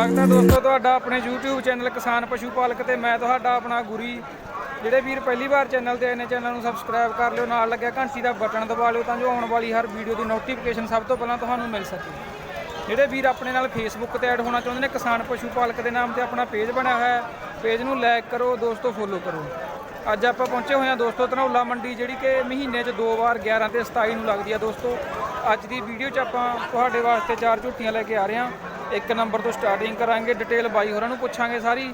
ਸਵਾਗਤ ਹੈ ਦੋਸਤੋ, ਤੁਹਾਡਾ ਆਪਣੇ YouTube ਚੈਨਲ ਕਿਸਾਨ ਪਸ਼ੂ ਪਾਲਕ ਤੇ ਮੈਂ ਤੁਹਾਡਾ ਆਪਣਾ ਗੁਰੀ। ਜਿਹੜੇ ਵੀਰ ਪਹਿਲੀ ਵਾਰ ਚੈਨਲ ਤੇ ਆਏ ਨੇ, ਚੈਨਲ ਨੂੰ ਸਬਸਕ੍ਰਾਈਬ ਕਰ ਲਿਓ, ਨਾਲ ਲੱਗਿਆ ਘੰਟੀ ਦਾ ਬਟਨ ਦਬਾ ਲਿਓ ਤਾਂ ਜੋ ਆਉਣ ਵਾਲੀ ਹਰ ਵੀਡੀਓ ਦੀ ਨੋਟੀਫਿਕੇਸ਼ਨ ਸਭ ਤੋਂ ਪਹਿਲਾਂ ਤੁਹਾਨੂੰ ਮਿਲ ਸਕੇ। ਜਿਹੜੇ ਵੀਰ ਆਪਣੇ ਨਾਲ ਫੇਸਬੁੱਕ ਤੇ ਐਡ ਹੋਣਾ ਚਾਹੁੰਦੇ ਨੇ, ਕਿਸਾਨ ਪਸ਼ੂ ਪਾਲਕ ਦੇ ਨਾਮ ਤੇ ਆਪਣਾ ਪੇਜ ਬਣਿਆ ਹੋਇਆ ਹੈ ਪੇਜ ਨੂੰ ਲਾਈਕ ਕਰੋ, ਦੋਸਤੋ ਫੋਲੋ ਕਰੋ। ਅੱਜ ਆਪਾਂ ਪਹੁੰਚੇ ਹੋਏ ਹਾਂ ਦੋਸਤੋ ਧਨੌਲਾ ਮੰਡੀ, ਜਿਹੜੀ ਕਿ ਮਹੀਨੇ 'ਚ ਦੋ ਵਾਰ 11 ਤੇ 27 ਨੂੰ ਲੱਗਦੀ ਆ ਦੋਸਤੋ। ਅੱਜ ਦੀ ਵੀਡੀਓ 'ਚ ਆਪਾਂ ਤੁਹਾਡੇ ਵਾਸਤੇ ਚਾਰ ਝੋਟੀਆਂ ਲੈ ਕੇ ਆ ਰਹੇ ਹਾਂ। ਇੱਕ ਨੰਬਰ ਤੋਂ ਸਟਾਰਟਿੰਗ ਕਰਾਂਗੇ ਡਿਟੇਲ ਬਾਈ ਹੋਰਾਂ ਨੂੰ ਪੁੱਛਾਂਗੇ ਸਾਰੀ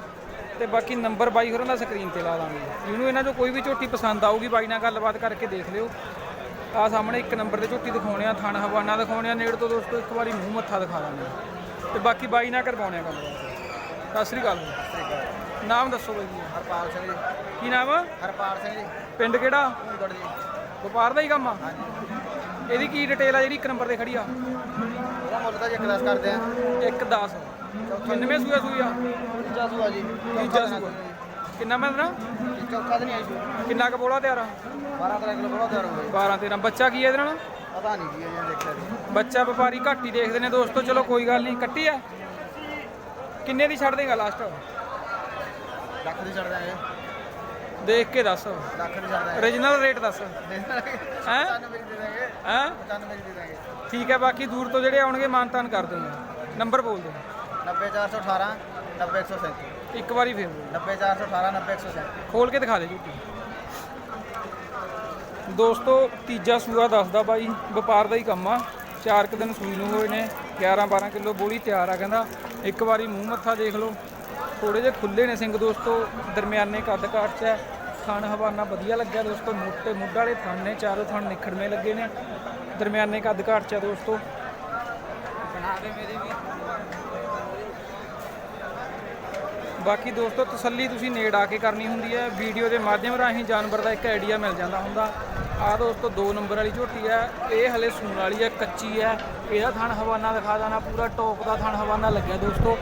ਤੇ ਬਾਕੀ ਨੰਬਰ ਬਾਈ ਹੋਰਾਂ ਦਾ ਸਕਰੀਨ ਤੇ ਲਾ ਦਾਂਗੇ। ਜਿਹਨੂੰ ਇਹਨਾਂ 'ਚੋਂ ਕੋਈ ਵੀ ਝੋਟੀ ਪਸੰਦ ਆਊਗੀ ਬਾਈ ਨਾਲ ਗੱਲਬਾਤ ਕਰਕੇ ਦੇਖ ਲਿਓ। ਆ ਸਾਹਮਣੇ ਇੱਕ ਨੰਬਰ ਤੇ ਝੋਟੀ ਦਿਖਾਉਣੇ ਆ ਥਣ ਹਵਾਨਾ ਦਿਖਾਉਣੇ ਆ ਨੇੜ ਤੋਂ ਦੋਸਤੋ ਇੱਕ ਵਾਰੀ ਮੂੰਹ ਮੱਥਾ ਦਿਖਾ ਦਾਂਗੇ। ਤੇ ਬਾਕੀ ਬਾਈ ਨਾਲ ਕਰਵਾਉਣੇ ਆ ਗੱਲਬਾਤ ਸਤਿ ਸ੍ਰੀ ਅਕਾਲ ਨਾਮ ਦੱਸੋ ਬਾਈ ਜੀ। ਹਰਪਾਲ ਸਿੰਘ ਜੀ। ਕੀ ਨਾਮ ਹਰਪਾਲ ਸਿੰਘ ਜੀ। ਪਿੰਡ ਕਿਹੜਾ? ਭੂੰਗੜ ਜੀ ਵਪਾਰ ਦਾ ਹੀ ਕੰਮ ਆ? ਇਹਦੀ ਕੀ ਡਿਟੇਲ ਆ ਜਿਹੜੀ ਇੱਕ ਨੰਬਰ ਤੇ ਖੜੀ ਆ? ਮੁੱਲ ਤਾਂ ਜੀ ਇੱਕ ਦਸ ਕਰਦੇ ਆ। 1 10 ਕਿੰਨਵੇਂ ਸੂਆ ਤੀਜਾ ਸੂਆ ਜੀ। ਤੀਜਾ ਸੂਆ। ਕਿੰਨਾ ਮੈਂ ਨਾ ਚੌਥਾ ਤਾਂ ਨਹੀਂ ਆਈ ਸੂ ਕਿੰਨਾ ਕੁ ਬੋਲਾ ਤਿਆਰ ਆ? 12 13 ਕਿਲੋ ਬੜਾ ਤਿਆਰ ਹੋ ਗਈ 12 13 ਬੱਚਾ ਕੀ ਹੈ ਇਹਦੇ ਨਾਲ? ਪਤਾ ਨਹੀਂ ਜੀ ਦੇਖਿਆ ਜੀ ਬੱਚਾ ਵਪਾਰੀ ਘੱਟ ਹੀ ਦੇਖਦੇ ਨੇ ਦੋਸਤੋ। ਚਲੋ ਕੋਈ ਗੱਲ ਨਹੀਂ। ਕੱਟੀ ਆ? ਕਿੰਨੇ ਦੀ ਛੱਡ ਦੇਗਾ ਲਾਸਟ ਲੱਖ ਦੀ ਛੱਡ ਦਾਂਗੇ ਦੇਖ ਕੇ ਦੱਸ। ਲੱਖ ਦੀ ਛੱਡ ਦਾਂਗੇ origignal ਰੇਟ ਦੱਸ। ਹੈਂ? 95 ਦੀ ਦਾਂਗੇ ਹੈਂ? 95 ਦੀ ਦੇ ਦਾਂਗੇ ਠੀਕ ਹੈ ਬਾਕੀ ਦੂਰ ਤੋਂ ਜਿਹੜੇ ਆਉਣਗੇ ਮਾਨਤਾਨ ਕਰ ਦੂੰਗਾ। ਨੰਬਰ ਬੋਲ ਦਿਓ। 90418 90137 ਇੱਕ ਵਾਰੀ ਫੇਰ ਬੋਲ 90418 90137 ਖੋਲ ਕੇ ਦਿਖਾ ਦੇ ਝੂਟੀ ਦੋਸਤੋ ਤੀਜਾ ਸੂਆ ਦੱਸਦਾ ਬਾਈ ਵਪਾਰ ਦਾ ਹੀ ਕੰਮ ਆ। ਚਾਰ ਕੁ ਦਿਨ ਸੂਈ ਨੂੰ ਹੋਏ ਨੇ 11 12 ਕਿਲੋ ਬੋਲੀ ਤਿਆਰ ਆ ਕਹਿੰਦਾ। ਇੱਕ ਵਾਰੀ ਮੂੰਹ ਮੱਥਾ ਦੇਖ ਲਓ। ਥੋੜੇ ਜਿਹੇ ਖੁੱਲੇ ਨੇ ਸਿੰਘ ਦੋਸਤੋ ਦਰਮਿਆਨੇ ਕੱਦ ਕਾਠ ਚ ਹੈ। ਥਣ ਹਵਾਨਾ ਵਧੀਆ ਲੱਗਿਆ ਦੋਸਤੋ ਮੋਟੇ ਮੁੱਢ ਵਾਲੇ ਥਣ ਨੇ ਚਾਰੋਂ ਥਣ ਨਿਖੜਵੇਂ ਲੱਗੇ ਨੇ। ਦਰਮਿਆਨੇ ਕੱਦ ਕਾਠ ਚ ਹੈ ਦੋਸਤੋ। ਦੇ ਬਾਕੀ ਦੋਸਤੋ ਤਸੱਲੀ ਤੁਸੀਂ ਨੇੜ ਆ ਕੇ ਕਰਨੀ ਹੁੰਦੀ ਹੈ। ਵੀਡੀਓ ਦੇ ਮਾਧਿਅਮ ਰਾਹੀਂ ਜਾਨਵਰ ਦਾ ਇੱਕ ਆਈਡੀਆ ਮਿਲ ਜਾਂਦਾ ਹੁੰਦਾ। ਆ ਦੋਸਤੋ 2 ਨੰਬਰ ਵਾਲੀ ਝੋਟੀ ਹੈ। ਇਹ ਹਲੇ ਸੂਣ ਵਾਲੀ ਹੈ ਕੱਚੀ ਹੈ। ਇਹਦਾ ਥਣ ਹਵਾਨਾ ਦਿਖਾ ਦੇਣਾ ਪੂਰਾ। ਟੌਪ ਦਾ ਥਣ ਹਵਾਨਾ ਲੱਗਿਆ ਦੋਸਤੋ।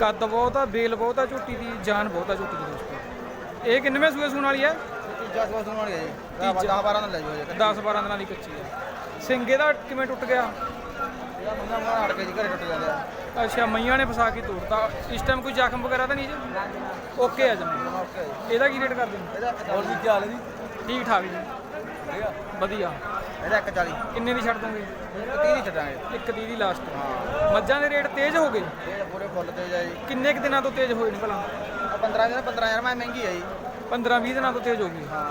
ਕੱਦ ਬਹੁਤ ਆ ਬੇਲ ਬਹੁਤ ਆ ਝੋਟੀ ਦੀ ਜਾਨ ਬਹੁਤ ਆ ਝੋਟੀ ਦੀ ਦੋਸਤੋ। ਇਹ ਕਿੰਨਵੇਂ ਸੂਏ ਸੂਣ ਵਾਲੀ ਹੈ? ਤੀਜਾ ਸੂਆ ਸੁਣ ਵਾਲੀ ਹੈ ਜੀ। 10 12 ਨਾਲ ਲੈ ਜਾਓ ਜੀ 10 12 ਦਿਨਾਂ ਦੀ ਕੱਚੀ ਹੈ। ਸਿੰਗੇ ਦਾ ਕਿਵੇਂ ਟੁੱਟ ਗਿਆ? ਇਹਦਾ ਮੁੰਡਾ ਅੜ ਕੇ ਜੀ ਘਰੇ ਟੁੱਟ ਜਾਂਦੇ ਆ ਅੱਛਾ ਮਈਆਂ ਨੇ ਫਸਾ ਕੇ ਤੋੜਤਾ। ਇਸ ਟਾਈਮ ਕੋਈ ਜ਼ਖਮ ਵਗੈਰਾ ਤਾਂ ਨਹੀਂ ਜੀ? ਓਕੇ ਆ ਜਮੀ ਓਕੇ ਇਹਦਾ ਕੀ ਰੇਟ ਕਰਦੇ ਹੋ? ਇਹਦਾ ਹੋਰ ਵੀ ਕੀ ਹਾਲ ਹੈ ਜੀ ਠੀਕ ਠਾਕ ਜੀ। ਵਧੀਆ। ਇਹਦਾ 140 ਕਿੰਨੇ ਦੀ ਛੱਡ ਦੋਗੇ? ਇੱਕ 30 ਦੀ ਛੱਡਾਂਗੇ ਇੱਕ ਦੀ ਦੀ ਲਾਸਟ ਹਾਂ ਮੱਝਾਂ ਦੇ ਰੇਟ ਤੇਜ਼ ਹੋ ਗਏ? ਪੂਰੇ ਫੁੱਲ ਤੇ ਜਾਈ ਕਿੰਨੇ ਕੁ ਦਿਨਾਂ ਤੋਂ ਤੇਜ਼ ਹੋਏ ਨੇ ਭਲਾ? 15 ਦਿਨ 15000 ਮੈਂ ਮਹਿੰਗੀ ਆਈ 15 20 ਦਿਨਾਂ ਤੋਂ ਤੇਜ਼ ਹੋ ਗਈ। ਹਾਂ।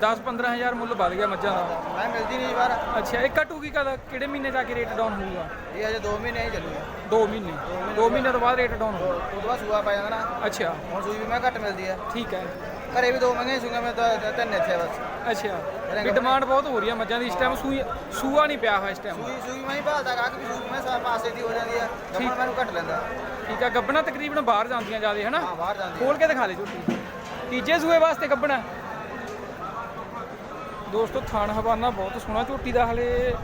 10 15000 ਮੁੱਲ ਵੱਧ ਗਿਆ ਮੱਝਾਂ ਦਾ। ਮੈਂ ਮਿਲਦੀ ਨਹੀਂ ਬਾਹਰ। ਅੱਛਾ ਇਹ ਘਟੂਗੀ ਕਦ? ਕਿਹੜੇ ਮਹੀਨੇ ਜਾ ਕੇ ਰੇਟ ਡਾਊਨ ਹੋਊਗਾ? ਇਹ ਅਜੇ 2 ਮਹੀਨੇ ਹੀ ਚੱਲੂਗਾ। 2 ਮਹੀਨੇ। 2 ਮਹੀਨੇ ਤੋਂ ਬਾਅਦ ਰੇਟ ਡਾਊਨ ਹੋਊਗਾ। ਉਹ ਤੋਂ ਬਾਅਦ ਸੂਆ ਪੈ ਜਾਂਦਾ ਨਾ। ਅੱਛਾ। ਹੁਣ ਸੂਈ ਵੀ ਮੈਂ ਘੱਟ ਮਿਲਦੀ ਆ। ਠੀਕ ਹੈ। ਘਰੇ ਵੀ ਦੋ ਮਹਿੰਗੇ ਸੂਗਾ ਮੈਂ ਤਾਂ ਤਿੰਨ ਇੱਥੇ ਆ ਬਸ। ਅੱਛਾ। ਵੀ ਡਿਮਾਂਡ ਬਹੁਤ ਹੋ ਰਹੀ ਹੈ ਮੱਝਾਂ ਦੀ ਇਸ ਟਾਈਮ ਸੂਈ ਸੂਆ ਨਹੀਂ ਪਿਆ ਹੋਇਆ ਇਸ ਟਾਈਮ ਸੂਈ ਸੂਈ ਮੈਂ ਹੀ ਭਾਲਦਾ ਗਾ ਕਿ ਸੂਈ ਮੈਂ ਸਾ ਪਾਸੇ ਦੀ ਹੋ ਜਾਂਦੀ ਆ। ਗੱਪਣ ਮੈਨੂੰ ਘੱਟ ਲੈਂਦਾ। ਠੀਕ ਹੈ ਗੱਬਣਾ ਤਕਰੀਬਨ ਬਾਹਰ ਜਾਂਦੀਆਂ ਜਿਆਦੇ ਹਨਾ? ਹਾਂ ਬਾਹਰ ਜਾਂਦੀ ਖੋਲ ਕੇ ਦਿਖਾ ਦੇ ਝੋਟੀ। ਤੀਜੇ ਸੂਏ ਵਾਸਤੇ ਕੱਢਣਾ ਦੋਸਤੋ, ਥਾਣ ਹਵਾਨਾ ਬਹੁਤ ਸੋਹਣਾ ਝੋਟੀ ਦਾ ਹਲੇ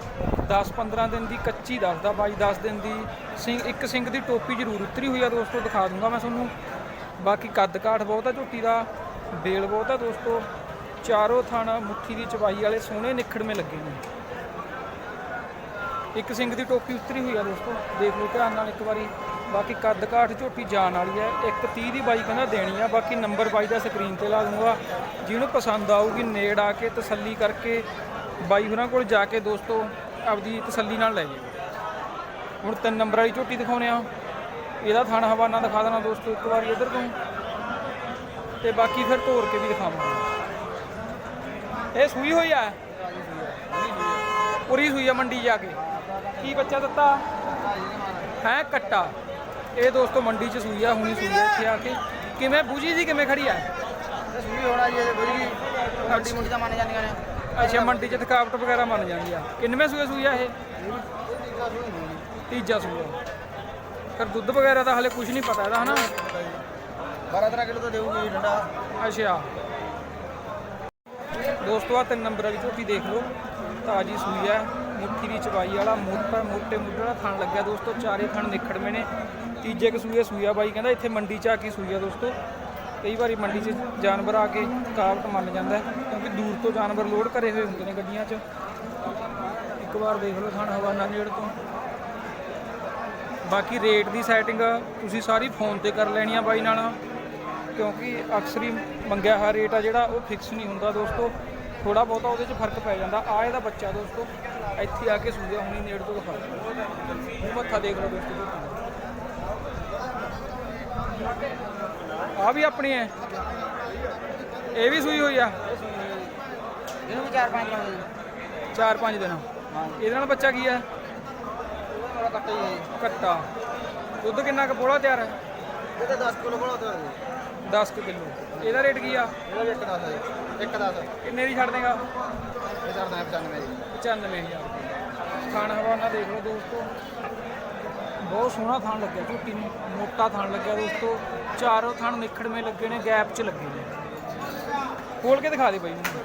10-15 ਦਿਨ ਦੀ ਕੱਚੀ ਦੱਸਦਾ, ਬਾਈ 10 ਦਿਨ ਦੀ ਸਿੰਘ ਇੱਕ ਸਿੰਘ ਦੀ ਟੋਪੀ ਜ਼ਰੂਰ ਉਤਰੀ ਹੋਈ ਆ ਦੋਸਤੋ, ਦਿਖਾ ਦੂੰਗਾ ਮੈਂ ਤੁਹਾਨੂੰ। ਬਾਕੀ ਕੱਦ ਕਾਠ ਬਹੁਤ ਆ ਝੋਟੀ ਦਾ, ਬੇਲ ਬਹੁਤ ਆ ਦੋਸਤੋ। ਚਾਰੋਂ ਥਾਣਾ ਮੁੱਠੀ ਦੀ ਚਬਾਈ ਵਾਲੇ ਸੋਹਣੇ ਨਿਖੜਵੇਂ ਲੱਗੇ ਨੇ। ਇੱਕ ਸਿੰਘ ਦੀ ਟੋਪੀ ਉਤਰੀ ਹੋਈ ਆ ਦੋਸਤੋ, ਦੇਖ ਲਓ ਧਿਆਨ ਨਾਲ ਇੱਕ ਵਾਰੀ। ਬਾਕੀ ਕੱਦ ਕਾਠ ਝੋਟੀ ਜਾਣ ਵਾਲੀ ਹੈ। ਇੱਕ 30 ਦੀ ਬਾਈ ਕਹਿੰਦਾ ਦੇਣੀ ਆ, ਬਾਕੀ ਨੰਬਰ ਬਾਈ ਦਾ ਸਕਰੀਨ ਤੇ ਲਾ ਦੂੰਗਾ। ਜਿਹਨੂੰ ਪਸੰਦ ਆਊਗੀ ਨੇੜ ਆ ਕੇ ਤਸੱਲੀ ਕਰਕੇ ਬਾਈ ਹੋਰਾਂ ਕੋਲ ਜਾ ਕੇ ਦੋਸਤੋ ਆਪਦੀ ਤਸੱਲੀ ਨਾਲ ਲੈ ਜਾਓ ਹੁਣ ਤਿੰਨ ਨੰਬਰ ਵਾਲੀ ਝੋਟੀ ਦਿਖਾਉਣੇ ਆ। ਇਹਦਾ ਥਾਣਾ ਹਵਾਨਾ ਦਿਖਾ ਦੇਣਾ ਦੋਸਤੋ ਇੱਕ ਵਾਰੀ ਇਧਰ ਤੋਂ। ਤੇ ਬਾਕੀ ਫਿਰ ਤੋੜ ਕੇ ਵੀ ਦਿਖਾਵਾਂਗੇ। ਇਹ ਸੂਈ ਹੋਈ ਆ? ਪੂਰੀ ਸੂਈ ਆ ਮੰਡੀ ਜਾ ਕੇ। ਕੀ ਬੱਚਾ ਦਿੱਤਾ? ਹੈ, ਕੱਟਾ। ਇਹ ਦੋਸਤੋ ਮੰਡੀ ਚ ਸੂਈ ਆ ਹੁਣੀ ਸੂਈ ਆ ਇੱਥੇ ਆ ਕੇ। ਕਿਵੇਂ ਬੂਜੀ ਦੀ ਕਿਵੇਂ ਖੜੀ ਆ? ਸੂਈ ਹੋਣਾ ਜੀ ਅਜੇ ਬੁਝੀ ਵੱਡੀ ਮੁੰਡੀ ਤਾਂ ਮੰਨ ਜਾਂਦੀਆਂ ਨੇ। ਅੱਛਾ ਮੰਡੀ ਚ ਥਕਾਵਟ ਵਗੈਰਾ ਮੰਨ ਜਾਂਦੀ ਆ। ਕਿੰਨਵੇਂ ਸੂਏ ਸੂਈ ਆ ਇਹ? ਤੀਜਾ ਸੂਆ ਫਿਰ ਦੁੱਧ ਵਗੈਰਾ ਦਾ ਹਲੇ ਕੁਝ ਨਹੀਂ ਪਤਾ ਇਹਦਾ ਹਨਾ? 12 13 ਕਿਲੋ ਤਾਂ ਦੇਊਗੀ ਜੀ ਠੰਡਾ। ਅੱਛਾ। ਦੋਸਤੋ ਆ ਤਿੰਨ ਨੰਬਰ ਵਾਲੀ ਝੋਟੀ ਦੇਖ ਲਓ। ਤਾਜੀ ਸੂਈ ਹੈ ਮੁੱਠੀ ਦੀ ਚਵਾਈ ਵਾਲਾ ਮੋਟਾ ਮੋਟੇ ਮੁੱਢ ਵਾਲਾ ਥਣ ਲੱਗਿਆ ਦੋਸਤੋ। ਚਾਰੇ ਥਣ ਨਿਖੜਵੇਂ ਨੇ। ਤੀਜੇ ਕ ਸੂਏ ਸੂਈਆ ਬਾਈ ਕਹਿੰਦਾ ਇੱਥੇ ਮੰਡੀ ਚ ਆ ਕੇ ਸੂਈਆ ਦੋਸਤੋ। ਕਈ ਵਾਰੀ ਮੰਡੀ 'ਚ ਜਾਨਵਰ ਆ ਕੇ ਥਕਾਵਟ ਮੰਨ ਜਾਂਦਾ ਕਿਉਂਕਿ ਦੂਰ ਤੋਂ ਜਾਨਵਰ ਲੋਡ ਕਰੇ ਹੋਏ ਹੁੰਦੇ ਨੇ ਗੱਡੀਆਂ 'ਚ। ਇੱਕ ਵਾਰ ਦੇਖ ਲਓ ਥਣ ਹਵਾਨਾ ਨੇੜ ਤੋਂ। ਬਾਕੀ ਰੇਟ ਦੀ ਸੈਟਿੰਗ ਤੁਸੀਂ ਸਾਰੀ ਫੋਨ ਤੇ ਕਰ ਲੈਣੀ ਆ ਬਾਈ ਨਾਲ, ਕਿਉਂਕਿ ਅਕਸਰ ਹੀ ਮੰਗਿਆ ਹੋਇਆ ਰੇਟ ਆ ਜਿਹੜਾ, ਉਹ ਫਿਕਸ ਨਹੀਂ ਹੁੰਦਾ ਦੋਸਤੋ। ਥੋੜਾ ਬਹੁਤਾ ਉਹਦੇ 'ਚ ਫ਼ਰਕ ਪੈ ਜਾਂਦਾ। ਆ ਇਹਦਾ ਬੱਚਾ ਦੋਸਤੋ, ਇੱਥੇ ਆ ਕੇ ਸੂਇਆ ਹੁਣੀ ਨੇੜ ਤੋਂ ਦਿਖਾ। ਮੂੰਹ ਮੱਥਾ ਦੇਖ ਲਓ ਦੋਸਤੋ। ਆ ਵੀ ਆਪਣੀ ਹੈ। ਇਹ ਵੀ ਸੂਈ ਹੋਈ ਆ? ਇਹਨੂੰ ਵੀ ਚਾਰ ਪੰਜ ਲਾਉਂਦੇ 4-5 ਦਿਨ। ਇਹਦੇ ਨਾਲ ਬੱਚਾ ਕੀ ਆ? ਕੱਟਾ ਹੀ ਹੈ। ਕੱਟਾ। ਦੁੱਧ ਕਿੰਨਾ ਕੁ ਬੋਲਾ ਤਿਆਰ ਹੈ? ਇਹ ਤਾਂ 10 ਕਿਲੋ ਕੋਲ ਹੁੰਦਾ ਜੀ 10 ਕਿਲੋ। ਇਹਦਾ ਰੇਟ ਕੀ ਆ? ਇਹਦਾ ਵੀ ਇੱਕ 10 ਹੈ। ਜੀ ਇੱਕ 10 ਕਿੰਨੇ ਦੀ ਛੱਡ ਦੇਗਾ? ਇਹ ਕਰਦਾ ਹੈ 95 ਜੀ 95000 ਖਾਣ ਹਵਾਨਾ ਦੇਖ ਲਓ ਦੋਸਤੋ। ਬਹੁਤ ਸੋਹਣਾ ਥਾਣ ਲੱਗਿਆ ਝੋਟੀ ਨੂੰ ਮੋਟਾ ਥਾਣ ਲੱਗਿਆ ਦੋਸਤੋ ਚਾਰੋਂ ਥਾਣ ਨਿਖੜਵੇਂ ਲੱਗੇ ਨੇ, ਗੈਪ 'ਚ ਲੱਗੇ ਨੇ। ਖੋਲ ਕੇ ਦਿਖਾ ਦੇ ਬਾਈ ਮੈਨੂੰ।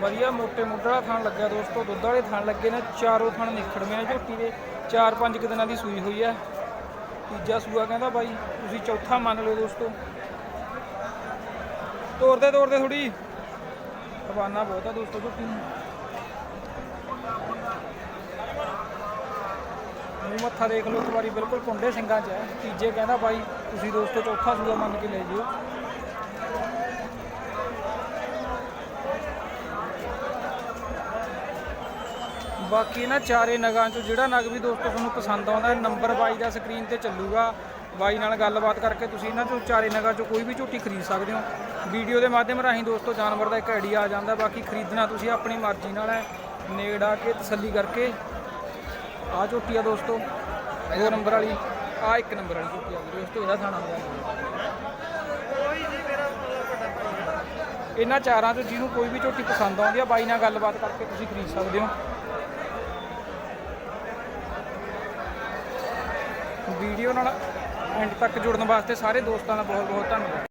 ਵਧੀਆ ਮੋਟੇ ਮੋਟਾ ਥਾਣ ਲੱਗਿਆ ਦੋਸਤੋ, ਦੁੱਧ ਵਾਲੇ ਥਾਣ ਲੱਗੇ ਨੇ, ਚਾਰੋਂ ਥਾਣ ਨਿਖੜਵੇਂ ਨੇ, ਝੋਟੀ ਦੇ ਚਾਰ ਪੰਜ ਕੁ ਦਿਨਾਂ ਦੀ ਸੂਈ ਹੋਈ ਹੈ। ਤੀਜਾ ਸੂਆ ਕਹਿੰਦਾ ਬਾਈ, ਤੁਸੀਂ ਚੌਥਾ ਮੰਨ ਲਓ ਦੋਸਤੋ। ਤੋੜਦੇ ਤੋੜਦੇ ਥੋੜੀ ਰਵਾਨਾ ਬਹੁਤ ਆ ਦੋਸਤੋ ਝੋਟੀ ਨੂੰ। ਮੱਥਾ ਦੇਖ ਲਓ ਇੱਕ ਵਾਰੀ, ਬਿਲਕੁਲ ਕੁੰਡੇ ਸਿੰਘਾਂ 'ਚ ਹੈ। ਤੀਜੇ ਕਹਿੰਦਾ ਬਾਈ, ਤੁਸੀਂ ਦੋਸਤੋ ਚੌਥਾ ਸੂਆ ਮੰਨ ਕੇ ਲੈ ਜਿਓ। ਬਾਕੀ ਨਾ ਚਾਰੇ ਨਗਾਂ ਚੋਂ ਜਿਹੜਾ ਨਗ ਵੀ ਦੋਸਤੋ ਤੁਹਾਨੂੰ ਪਸੰਦ ਆਉਂਦਾ, ਨੰਬਰ ਬਾਈ ਦਾ ਸਕਰੀਨ ਤੇ ਚੱਲੂਗਾ। ਬਾਈ ਨਾਲ ਗੱਲਬਾਤ ਕਰਕੇ ਤੁਸੀਂ ਇਹਨਾਂ ਚੋਂ ਚਾਰੇ ਨਗਾਂ ਚੋਂ ਕੋਈ ਵੀ ਝੋਟੀ ਖਰੀਦ ਸਕਦੇ ਹੋ। ਵੀਡੀਓ ਦੇ ਮਾਧਿਅਮ ਰਾਹੀਂ ਦੋਸਤੋ ਜਾਨਵਰ ਦਾ ਇੱਕ ਆਈਡੀਆ ਆ ਜਾਂਦਾ, ਬਾਕੀ ਖਰੀਦਣਾ ਤੁਸੀਂ ਆਪਣੀ ਮਰਜ਼ੀ ਨਾਲ ਹੈ। ਨੇੜ ਆ ਕੇ ਤਸੱਲੀ ਕਰਕੇ ਆ ਝੋਟੀ ਆ ਦੋਸਤੋ। ਦੋ ਨੰਬਰ ਵਾਲੀ। ਆ ਇੱਕ ਨੰਬਰ ਵਾਲੀ ਝੋਟੀ ਆ ਗਈ ਦੋਸਤੋ ਇਹਦਾ ਥਾਣਾ ਇਹਨਾਂ ਚਾਰਾਂ ਚੋਂ ਜਿਹਨੂੰ ਕੋਈ ਵੀ ਝੋਟੀ ਪਸੰਦ ਆਉਂਦੀ ਆ ਬਾਈ ਨਾਲ ਗੱਲਬਾਤ ਕਰਕੇ ਤੁਸੀਂ ਖਰੀਦ ਸਕਦੇ ਹੋ। ਵੀਡੀਓ ਨਾਲ ਐਂਡ ਤੱਕ ਜੁੜਨ ਵਾਸਤੇ ਸਾਰੇ ਦੋਸਤਾਂ ਦਾ ਬਹੁਤ ਬਹੁਤ ਧੰਨਵਾਦ।